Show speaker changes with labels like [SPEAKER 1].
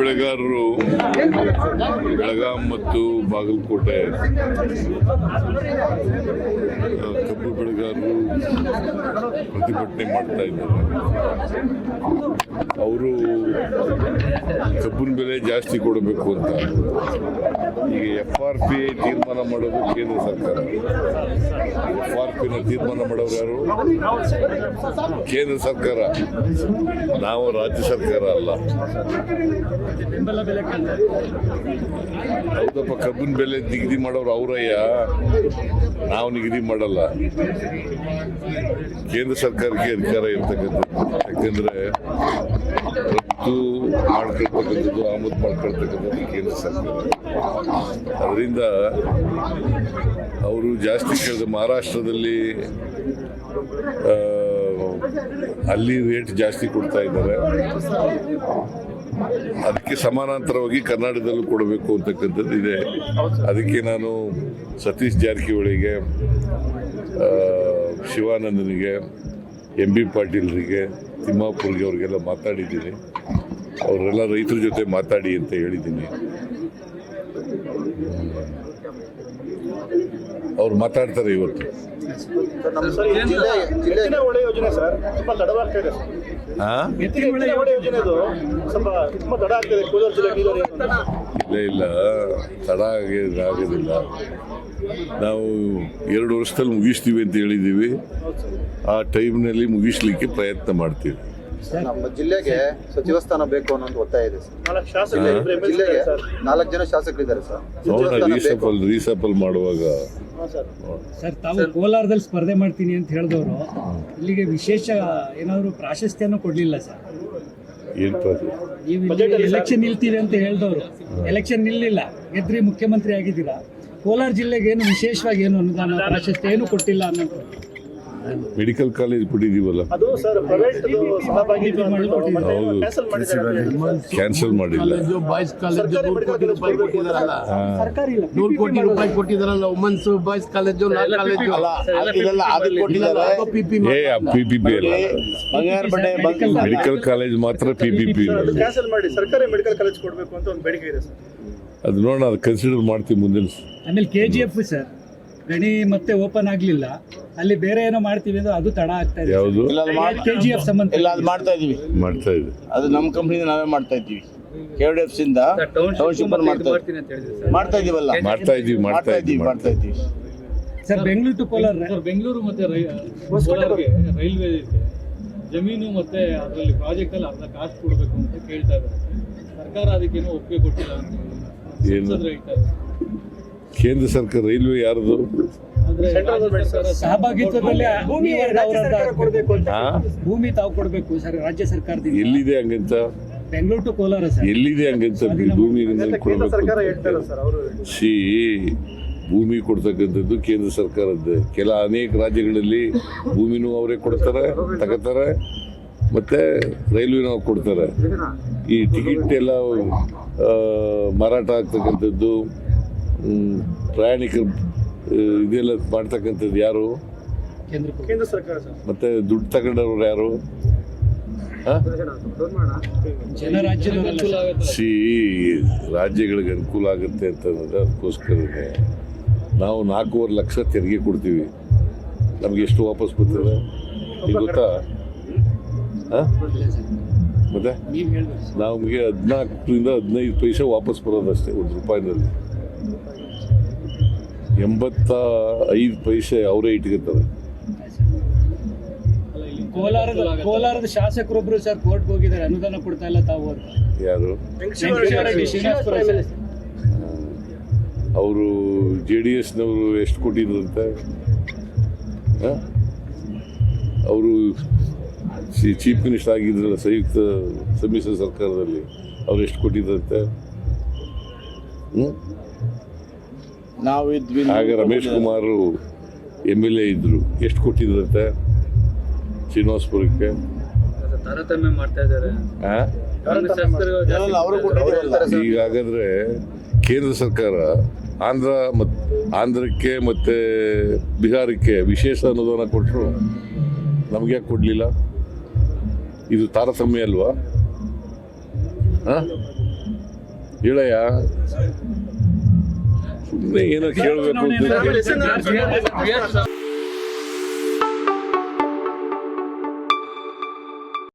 [SPEAKER 1] ಬೆಳೆಗಾರರು ಬೆಳಗಾಂ ಮತ್ತು ಬಾಗಲಕೋಟೆ ಕಬ್ಬು ಬೆಳೆಗಾರರು ಪ್ರತಿಭಟನೆ ಮಾಡ್ತಾ ಇದ್ದಾರೆ. ಅವರು ಕಬ್ಬಿನ ಬೆಲೆ ಜಾಸ್ತಿ ಕೊಡಬೇಕು ಅಂತ. ಈಗ ಎಫ್ ಆರ್ ಪಿ ತೀರ್ಮಾನ ಮಾಡೋದು ಕೇಂದ್ರ ಸರ್ಕಾರ. ಎಫ್ ಆರ್ ಪಿನ ತೀರ್ಮಾನ ಮಾಡೋರು ಯಾರು? ಕೇಂದ್ರ ಸರ್ಕಾರ. ನಾವು ರಾಜ್ಯ ಸರ್ಕಾರ ಅಲ್ಲ. ಹೌದಪ್ಪ, ಕಬ್ಬಿನ ಬೆಲೆ ನಿಗದಿ ಮಾಡೋರು ಅವರಯ್ಯ. ನಾವು ನಿಗದಿ ಮಾಡಲ್ಲ. ಕೇಂದ್ರ ಸರ್ಕಾರಕ್ಕೆ ಅಧಿಕಾರ ಇರ್ತಕ್ಕಂಥದ್ದು. ಯಾಕಂದ್ರೆ ರಫ್ತು ಮಾಡ್ಕೊಳ್ತಕ್ಕಂಥದ್ದು ಆಮದು ಮಾಡ್ಕೊಳ್ತಕ್ಕಂಥದ್ದು ಕೇಂದ್ರ ಸರ್ಕಾರ. ಅದರಿಂದ ಅವರು ಜಾಸ್ತಿ ಕೇಳಿದ ಮಹಾರಾಷ್ಟ್ರದಲ್ಲಿ ಅಲ್ಲಿ ರೇಟ್ ಜಾಸ್ತಿ ಕೊಡ್ತಾ ಇದ್ದಾರೆ. ಅದಕ್ಕೆ ಸಮಾನಾಂತರವಾಗಿ ಕರ್ನಾಟಕದಲ್ಲೂ ಕೊಡಬೇಕು ಅಂತಕ್ಕಂಥದ್ದು ಇದೆ. ಅದಕ್ಕೆ ನಾನು ಸತೀಶ್ ಜಾರಕಿಹೊಳಿಗೆ ಶಿವಾನಂದನಿಗೆ, ಎಂ ಬಿ ಪಾಟೀಲ್ರಿಗೆ, ತಿಮ್ಮಾಪುರ್ಗೆ ಅವ್ರಿಗೆಲ್ಲ ಮಾತಾಡಿದ್ದೀನಿ. ಅವರೆಲ್ಲ ರೈತರ ಜೊತೆ ಮಾತಾಡಿ ಅಂತ ಹೇಳಿದ್ದೀನಿ. ಅವ್ರು ಮಾತಾಡ್ತಾರೆ ಇವತ್ತು. ಇಲ್ಲ ಇಲ್ಲ ತಡ ಆಗಿರಾಗಿಲ್ಲ ಆಗೋದಿಲ್ಲ. ನಾವು ಎರಡು ವರ್ಷದಲ್ಲಿ ಮುಗಿಸ್ತೀವಿ ಅಂತ ಹೇಳಿದ್ದೀವಿ. ಆ ಟೈಮ್ನಲ್ಲಿ ಮುಗಿಸ್ಲಿಕ್ಕೆ ಪ್ರಯತ್ನ ಮಾಡ್ತೀವಿ.
[SPEAKER 2] ನಮ್ಮ ಜಿಲ್ಲೆಗೆ ಸಚಿವ ಸ್ಥಾನ ಬೇಕು ಅನ್ನೋ ಒಂದು ಒತ್ತಾಯ ಇದೆ ಸರ್.
[SPEAKER 3] ನಾಲ್ಕು ಶಾಸಕರು ಇಬ್ರು
[SPEAKER 2] ಜಿಲ್ಲೆಗೆ
[SPEAKER 3] ಸರ್.
[SPEAKER 2] ನಾಲ್ಕು ಜನ ಶಾಸಕರಿದ್ದಾರೆ ಸರ್. ಸಚಿವ ಸ್ಥಾನ ಬೇಕು.
[SPEAKER 1] ಮಾಡುವಾಗ
[SPEAKER 3] ಸರ್.
[SPEAKER 4] ಸರ್ ತಾವು ಕೋಲಾರದಲ್ಲಿ ಸ್ಪರ್ಧೆ ಮಾಡ್ತೀನಿ ಅಂತ ಹೇಳಿದವರು ಇಲ್ಲಿಗೆ ವಿಶೇಷ ಏನಾದರೂ ಪ್ರಾಶಸ್ತ್ಯನೂ ಕೊಡ್ಲಿಲ್ಲ ಸರ್.
[SPEAKER 1] ಏನ್ ಪ್ರಶ್ನೆ?
[SPEAKER 4] ನೀವು ಎಲೆಕ್ಷನ್ ನಿಲ್ತೀರಿ ಅಂತ ಹೇಳಿದವರು. ಎಲೆಕ್ಷನ್ ನಿಲ್ಲಿಲ್ಲ. ಗೆದ್ರಿ ಮುಖ್ಯಮಂತ್ರಿ ಆಗಿದ್ದೀರಾ. ಕೋಲಾರ ಜಿಲ್ಲೆಗೆ ಏನು ವಿಶೇಷವಾಗಿ ಏನು ಅನುದಾನ ಪ್ರಾಶಸ್ತ್ಯ ಏನು ಕೊಟ್ಟಿಲ್ಲ ಅನ್ನೋದು.
[SPEAKER 1] ಮೆಡಿಕಲ್ ಕಾಲೇಜ್
[SPEAKER 3] ಕೊಟ್ಟಿದೀವಲ್ಲ
[SPEAKER 1] ಹೌದು.
[SPEAKER 3] ಕ್ಯಾನ್ಸಲ್
[SPEAKER 1] ಮಾಡಿಲ್ಲ
[SPEAKER 5] ಕಾಲೇಜು ಬಾಯ್ಸ್ ಕಾಲೇಜು ನೂರು ಕೋಟಿ ರೂಪಾಯಿ ಕೊಟ್ಟಿದಾರಲ್ಲ
[SPEAKER 4] ಸರ್ಕಾರಿ ಇಲ್ಲ
[SPEAKER 5] ನೂರು ಕೋಟಿ ರೂಪಾಯಿ ಕೊಟ್ಟಿದಾರಲ್ಲ ವುಮನ್ಸ್ ಬಾಯ್ಸ್ ಕಾಲೇಜು ನಾ ಕಾಲೇಜು
[SPEAKER 1] ಮೆಡಿಕಲ್ ಕಾಲೇಜ್ ಮಾತ್ರ ಪಿ ಪಿ ಪಿ
[SPEAKER 3] ಅದು ಕ್ಯಾನ್ಸಲ್ ಮಾಡಿ ಸರ್ಕಾರಿ ಮೆಡಿಕಲ್ ಕಾಲೇಜ್ ಕೊಡಬೇಕು ಅಂತ ಒಂದು ಬೇಡಿಕೆ ಇದೆ ಸರ್
[SPEAKER 1] ಅದು ನೋಡೋಣ ಅದು ಕನ್ಸಿಡರ್ ಮಾಡ್ತೀವಿ ಮುಂದಿನ
[SPEAKER 4] ಆಮೇಲೆ ಕೆ ಜಿ ಎಫ್ ಸರ್ ಗಣಿ ಮತ್ತೆ ಓಪನ್ ಆಗ್ಲಿಲ್ಲ. ಅಲ್ಲಿ ಬೇರೆ ಏನೋ ಮಾಡ್ತೀವಿ ಅಂದ್ರೆ ಅದು ತಡ ಆಗ್ತಾ ಇದೆ.
[SPEAKER 1] ಯಾವುದು?
[SPEAKER 6] ಇಲ್ಲ ಅದು ಮಾಡ್-
[SPEAKER 4] ಕೆ ಜಿ ಎಫ್ ಸಂಬಂಧ.
[SPEAKER 6] ಇಲ್ಲ ಅದು ಮಾಡ್ತಾ ಇದೀವಿ
[SPEAKER 1] ಮಾಡ್ತಾ ಇದೆ.
[SPEAKER 6] ಅದು ನಮ್ಮ ಕಂಪ್ನಿಯಿಂದ ನಾವೇ ಮಾಡ್ತಾ ಇದ್ದೀವಿ. ಕೆ ಡಿ ಎಫ್ ಇಂದ ಟೌನ್ಶಿಪ್ ಮಾಡ್ತಾ ಮಾಡ್ತಾ ಇದೀವಲ್ಲ
[SPEAKER 1] ಮಾಡ್ತಾ ಇದೀವಿ ಮಾಡ್ತಾ
[SPEAKER 6] ಮಾಡ್ತಾ
[SPEAKER 1] ಇದೀವಿ
[SPEAKER 6] ಇದ್ದೀವಿ ಮಾಡ್ತಾ ಇದ್ದೀವಿ.
[SPEAKER 4] Sir Bengaluru to Kolar
[SPEAKER 7] sir Bengaluru ಮತ್ತೆ ರೈ- ಕೋಲಾರ್ಗೆ ರೈಲ್ವೆ ಇದೆ. ಜಮೀನು ಮತ್ತೆ ಅದರಲ್ಲಿ ಪ್ರಾಜೆಕ್ಟ್ ಅಲ್ಲಿ ಅರ್ಧ ಕಾಸ್ಟ್ ಕೊಡಬೇಕು ಅಂತ ಕೇಳ್ತಾ ಇದ್ದಾರೆ. ಸರ್ಕಾರ ಅದಕ್ಕೇನೋ ಒಪ್ಪಿಗೆ ಕೊಟ್ಟಿಲ್ಲ ಅಂತ
[SPEAKER 1] ಏನು?
[SPEAKER 7] ಸಂಸದರು ಹೇಳ್ತಾ ಇದ್ದಾರೆ.
[SPEAKER 1] ಕೇಂದ್ರ ಸರ್ಕಾರ ರೈಲ್ವೆ ಯಾರದು?
[SPEAKER 4] ಸಹಭಾಗಿತ್ವದಲ್ಲಿ ಭೂಮಿ
[SPEAKER 3] ಕೊಡಬೇಕು ಅಂತ.
[SPEAKER 4] ಭೂಮಿ ತಾವು ಕೊಡಬೇಕು ಸರ್ ರಾಜ್ಯ ಸರ್ಕಾರದಿಂದ.
[SPEAKER 1] ಎಲ್ಲಿದೆ ಹಂಗಂತ?
[SPEAKER 4] Bengaluru to Kolar sir.
[SPEAKER 1] ಎಲ್ಲಿದೆ ಹಂಗಂತ ಭೂಮಿ
[SPEAKER 3] ಕೇಂದ್ರ
[SPEAKER 1] ಕೊಡಬೇಕು
[SPEAKER 3] ಸರ್ಕಾರ ಹೇಳ್ತಾರೆ ಸರ್ ಅವರು.
[SPEAKER 1] ಸಿ ಭೂಮಿ ಕೊಡ್ತಕ್ಕಂಥದ್ದು ಕೇಂದ್ರ ಸರ್ಕಾರದ್ದು. ಕೆಲ ಅನೇಕ ರಾಜ್ಯಗಳಲ್ಲಿ ಭೂಮಿನೂ ಅವರೇ ಕೊಡ್ತಾರೆ ತಗೋತಾರೆ ಮತ್ತೆ ರೈಲ್ವೆನೂ ಕೊಡ್ತಾರೆ. ಈ ಟಿಕೆಟ್ ಎಲ್ಲ ಮಾರಾಟ ಆಗ್ತಕ್ಕಂಥದ್ದು ಪ್ರಯಾಣಿಕರು ಇದೆಲ್ಲ ಮಾಡ್ತಕ್ಕಂಥದ್ದು ಯಾರು?
[SPEAKER 4] ಕೇಂದ್ರ
[SPEAKER 3] ಸರ್ಕಾರ. ಸರ್.
[SPEAKER 1] ಮತ್ತೆ ದುಡ್ಡು ತಗೊಂಡವ್ರು ಯಾರು? ಆ?
[SPEAKER 4] ಜನ ರಾಜ್ಯದವರಲ್ಲ
[SPEAKER 1] ಸಿ ರಾಜ್ಯಗಳಿಗೆ ಅನುಕೂಲ ಆಗುತ್ತೆ ಅಂತ ಅದಕ್ಕೋಸ್ಕರ ಅದಕ್ಕೋಸ್ಕರನೇ ನಾವು ನಾಲ್ಕೂವರೆ ಲಕ್ಷ ತೆರಿಗೆ ಕೊಡ್ತೀವಿ. ನಮ್ಗೆ ಎಷ್ಟು ವಾಪಸ್ ಬರ್ತದೆ? ಈಗ ಗೊತ್ತಾ? ಮತ್ತೆ. ನಮಗೆ ಹದಿನಾಲ್ಕರಿಂದ ಹದಿನೈದು ಪೈಸೆ ವಾಪಸ್ ಬರೋದಷ್ಟೇ ಒಂದು ರೂಪಾಯಿನಲ್ಲಿ. ಎಂಬತ್ತ ಐದು ಪೈಸೆ ಅವರೇ ಇಟ್ಕೊತಾರೆ
[SPEAKER 4] ಕೋಲಾರದ ಕೋಲಾರದ ಶಾಸಕರೊಬ್ರು ಸರ್ ಕೋರ್ಟ್ಗೆ ಹೋಗಿದ್ದಾರೆ ಅನುದಾನ ಕೊಡ್ತಾ ಇಲ್ಲ ತಾವು ಅಂತ.
[SPEAKER 1] ಯಾರು. ಅವರು ಜೆ ಡಿ ಎಸ್ನವರು ಎಷ್ಟು ಕೊಟ್ಟಿದ್ರಂತೆ? ಅವರು ಚೀಫ್ ಮಿನಿಸ್ಟರ್ ಆಗಿದ್ರಲ್ಲ ಸಂಯುಕ್ತ ಸಮ್ಮಿಶ್ರ ಸರ್ಕಾರದಲ್ಲಿ ಅವ್ರು ಎಷ್ಟು ಕೊಟ್ಟಿದ್ರಂತೆ? ಹ್ಮ್?
[SPEAKER 6] ನಾವು ಇದ್ವಿ
[SPEAKER 1] ಆಗ Ramesh Kumar M L A ಇದ್ರು. ಎಷ್ಟು ಕೊಟ್ಟಿದ್ರಂತೆ? ಶ್ರೀನಿವಾಸಪುರಕ್ಕೆ.
[SPEAKER 7] ತಾರತಮ್ಯ ಮಾಡ್ತಾ ಇದ್ದಾರೆ.
[SPEAKER 6] ಅವರು
[SPEAKER 1] ಹಾಗಾದ್ರೆ ಕೇಂದ್ರ ಸರ್ಕಾರ ಆಂಧ್ರ ಮತ್ ಆಂಧ್ರಕ್ಕೆ ಮತ್ತೆ ಬಿಹಾರಕ್ಕೆ ವಿಶೇಷ ಅನುದಾನ ಕೊಟ್ಟರು ನಮ್ಗೆ ಯಾಕೆ ಕೊಡಲಿಲ್ಲ? ಇದು ತಾರತಮ್ಯ ಅಲ್ವಾ? ಹಾಂ ಹೇಳಯ್ಯ. ಏನೋ ಕೇಳಬೇಕು